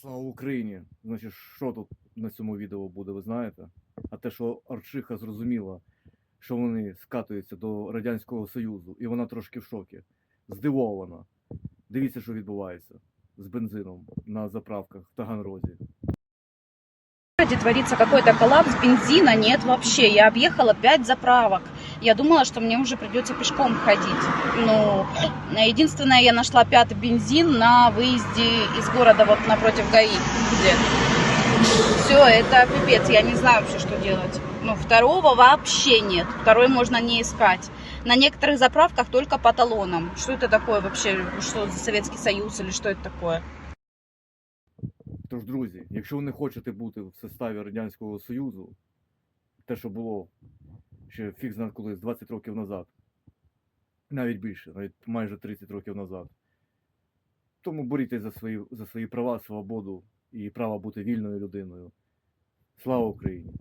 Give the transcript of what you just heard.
Слава Україні! Значить, що тут на цьому відео буде, ви знаєте? А те, що Арчиха зрозуміла, що вони скатуються до Радянського Союзу, і вона трошки в шокі. Здивована. Дивіться, що відбувається з бензином на заправках в Таганрозі. Городе творится какой-то коллапс, бензина нет вообще. Я объехала 5 заправок. Я думала, что мне уже придется пешком ходить. Ну, единственное, я нашла пятый бензин на выезде из города вот напротив ГАИ. Где? Все, это пипец, я не знаю вообще, что делать. Ну, второго вообще нет. Второй можно не искать. На некоторых заправках только по талонам. Что это такое вообще? Что за Советский Союз или что это такое? Тож, друзі, якщо ви не хочете бути в составі Радянського Союзу, те, що було ще фіг знає колись 20 років назад, навіть більше, навіть майже 30 років назад, тому борітесь за свої, за свої права, свободу і право бути вільною людиною. Слава Україні!